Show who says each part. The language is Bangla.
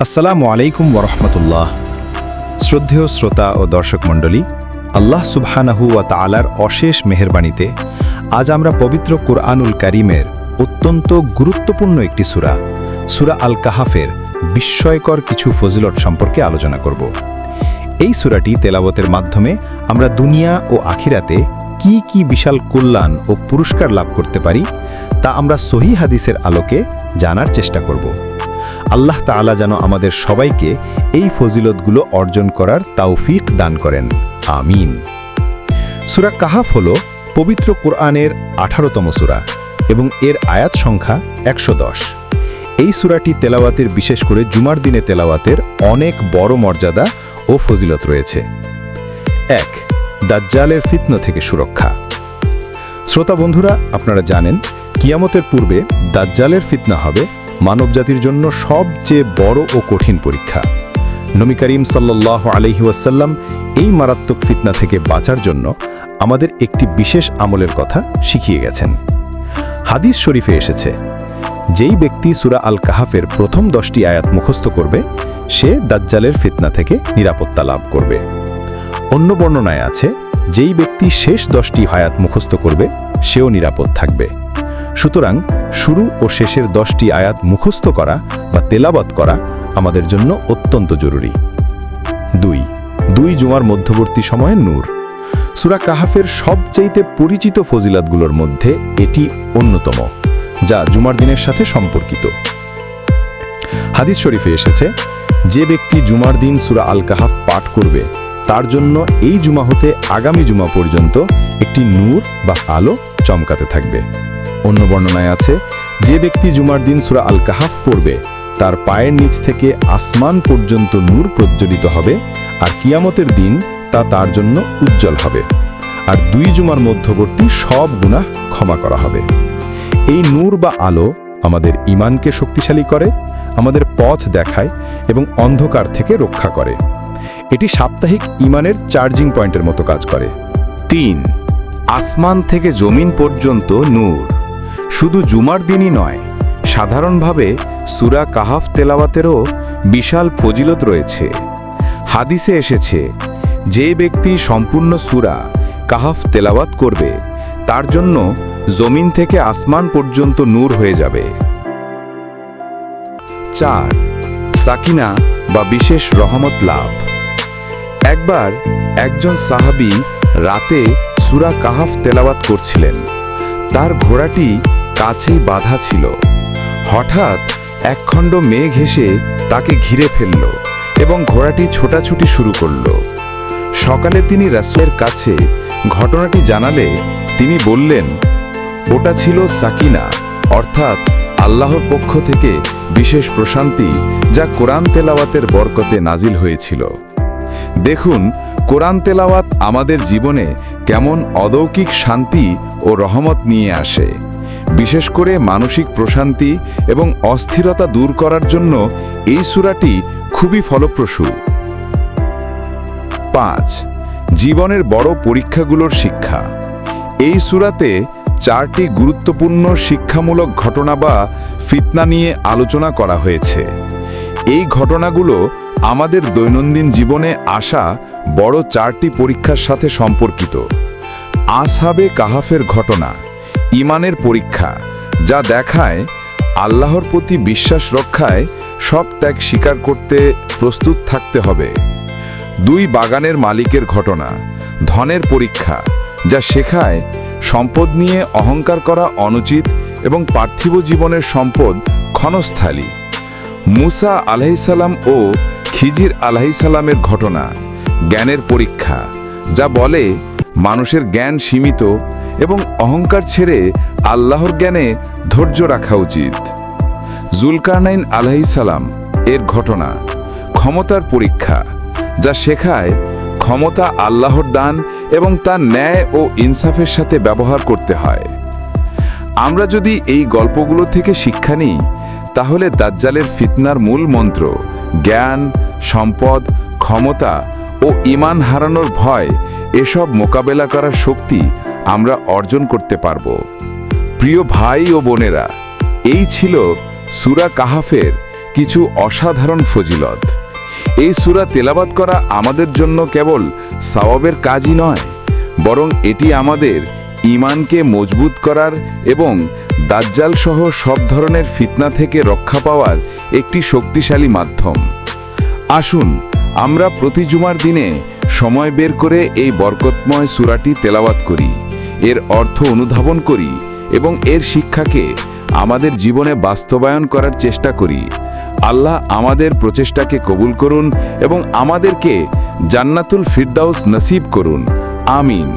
Speaker 1: আসসালামু আলাইকুম ওরহমতুল্লাহ শ্রদ্ধেয় শ্রোতা ও দর্শক মণ্ডলী, আল্লাহ সুবহানাহু ওয়া তাআলার অশেষ মেহেরবাণীতে আজ আমরা পবিত্র কুরআনুল কারিমের অত্যন্ত গুরুত্বপূর্ণ একটি সূরা সূরা আল কাহাফের বিস্ময়কর কিছু ফজিলত সম্পর্কে আলোচনা করব। এই সূরাটি তেলাওয়াতের মাধ্যমে আমরা দুনিয়া ও আখিরাতে কি কি বিশাল কল্যাণ ও পুরস্কার লাভ করতে পারি তা আমরা সহি হাদিসের আলোকে জানার চেষ্টা করব। আল্লাহ তাআলা যেন আমাদের সবাইকে এই ফজিলতগুলো অর্জন করার তাওফিক দান করেন। আমিন। সুরা কাহাফ হল পবিত্র কোরআনের আঠারোতম সুরা এবং এর আয়াত সংখ্যা একশো দশ। এই সুরাটি তেলাওয়াতের বিশেষ করে জুমার দিনে তেলাওয়াতের অনেক বড় মর্যাদা ও ফজিলত রয়েছে। এক, দাজ্জালের ফিতন থেকে সুরক্ষা। শ্রোতা বন্ধুরা, আপনারা জানেন কিয়ামতের পূর্বে দাজ্জালের ফিতনা হবে মানবজাতির জন্য সবচেয়ে বড় ও কঠিন পরীক্ষা। নবী করিম সাল্লাহ আলহি ওয়াসাল্লাম এই মারাত্মক ফিতনা থেকে বাঁচার জন্য আমাদের একটি বিশেষ আমলের কথা শিখিয়ে গেছেন। হাদিস শরীফে এসেছে, যেই ব্যক্তি সুরা আল কাহাফের প্রথম দশটি আয়াত মুখস্থ করবে, সে দাজ্জালের ফিতনা থেকে নিরাপত্তা লাভ করবে। অন্য বর্ণনায় আছে, যেই ব্যক্তি শেষ দশটি হায়াত মুখস্থ করবে, সেও নিরাপদ থাকবে। সুতরাং শুরু ও শেষের দশটি আয়াত মুখস্থ করা বা তেলাবাত করা আমাদের জন্য অত্যন্ত জরুরি। দুই দুই জুমার মধ্যবর্তী সময়ে নূর। সুরা কাহাফের সবচাইতে পরিচিত ফজিলাতগুলোর মধ্যে এটি অন্যতম, যা জুমার দিনের সাথে সম্পর্কিত। হাদিস শরীফে এসেছে, যে ব্যক্তি জুমার দিন সুরা আল কাহাফ পাঠ করবে, তার জন্য এই জুমা হতে আগামী জুমা পর্যন্ত একটি নূর বা আলো চমকাতে থাকবে। অন্য বর্ণনায় আছে, যে ব্যক্তি জুমার দিন সুরা আল কাহাফ পড়বে, তার পায়ের নিচ থেকে আসমান পর্যন্ত নূর প্রজ্বলিত হবে আর কিয়ামতের দিন তা তার জন্য উজ্জ্বল হবে। আর দুই জুমার মধ্যবর্তী সব গুনাহ ক্ষমা করা হবে। এই নূর বা আলো আমাদের ইমানকে শক্তিশালী করে, আমাদের পথ দেখায় এবং অন্ধকার থেকে রক্ষা করে। এটি সাপ্তাহিক ইমানের চার্জিং পয়েন্টের মতো কাজ করে।
Speaker 2: তিন আসমান থেকে জমিন পর্যন্ত নূর। শুধু জুমার দিনই নয়, সাধারণভাবে সুরা কাহাফ তেলাওয়াতেরও বিশাল ফজিলত রয়েছে। হাদিসে এসেছে, যে ব্যক্তি সম্পূর্ণ সুরা কাহাফ তেলাওয়াত করবে, তার জন্য জমিন থেকে আসমান পর্যন্ত নূর হয়ে যাবে। চার, সাকিনা বা বিশেষ রহমত লাভ। একবার একজন সাহাবী রাতে সুরা কাহাফ তেলাওয়াত করছিলেন। তার ঘোড়াটি কাছেই বাধা ছিল। হঠাৎ একখণ্ড মেঘ এসে তাকে ঘিরে ফেলল এবং ঘোড়াটি ছোটাছুটি শুরু করল। সকালে তিনি রাসুলের কাছে ঘটনাটি জানালে তিনি বললেন, ওটা ছিল সাকিনা, অর্থাৎ আল্লাহর পক্ষ থেকে বিশেষ প্রশান্তি যা কোরআন তেলাওয়াতের বরকতে নাজিল হয়েছিল। দেখুন, কোরআন তেলাওয়াত আমাদের জীবনে কেমন অলৌকিক শান্তি ও রহমত নিয়ে আসে। বিশেষ করে মানসিক প্রশান্তি এবং অস্থিরতা দূর করার জন্য এই সূরাটি খুবই ফলপ্রসূ। পাঁচ, জীবনের বড় পরীক্ষাগুলোর শিক্ষা। এই সূরাতে চারটি গুরুত্বপূর্ণ শিক্ষামূলক ঘটনা বা ফিতনা নিয়ে আলোচনা করা হয়েছে। এই ঘটনাগুলো আমাদের দৈনন্দিন জীবনে আসা বড় চারটি পরীক্ষার সাথে সম্পর্কিত। আসহাবে কাহাফের ঘটনা ইমানের পরীক্ষা, যা দেখায় আল্লাহর প্রতি বিশ্বাস রক্ষায় সব ত্যাগ স্বীকার করতে প্রস্তুত থাকতে হবে। দুই বাগানের মালিকের ঘটনা, ধনের পরীক্ষা, যা শেখায় সম্পদ নিয়ে অহংকার করা অনুচিত এবং পার্থিব জীবনের সম্পদ ক্ষণস্থালী মুসা আলাহিসাল্লাম ও খিজির আলাহিসাল্লামের ঘটনা, জ্ঞানের পরীক্ষা, যা বলে মানুষের জ্ঞান সীমিত এবং অহংকার ছেড়ে আল্লাহর জ্ঞানে ধৈর্য রাখা উচিত। জুলকারনাইন আলাহিসাল্লাম এর ঘটনা, ক্ষমতার পরীক্ষা, যা শেখায় ক্ষমতা আল্লাহর দান এবং তার ন্যায় ও ইনসাফের সাথে ব্যবহার করতে হয়। আমরা যদি এই গল্পগুলো থেকে শিক্ষা নিই, তাহলে দাজ্জালের ফিতনার মূল মন্ত্র, জ্ঞান, সম্পদ, ক্ষমতা ও ইমান হারানোর ভয় এসব মোকাবেলা করার শক্তি আমরা অর্জন করতে পারব। প্রিয় ভাই ও বোনেরা, এই ছিল সুরা কাহাফের কিছু অসাধারণ ফজিলত। এই সুরা তেলাবাত করা আমাদের জন্য কেবল সওয়াবের কাজই নয়, বরং এটি আমাদের ঈমানকে মজবুত করার এবং দাজ্জাল সহ সব ধরনের ফিতনা থেকে রক্ষা পাওয়ার একটি শক্তিশালী মাধ্যম। আসুন, আমরা প্রতি জুমার দিনে সময় বের করে এই বরকতময় সুরাটি তেলাওয়াত করি। এর অর্থ অনুধাবন করি এবং এর শিক্ষাকে আমাদের জীবনে বাস্তবায়ন করার চেষ্টা করি। আল্লাহ আমাদের প্রচেষ্টাকে কবুল করুন এবং আমাদেরকে জান্নাতুল ফিরদাউস নসিব করুন। আমিন।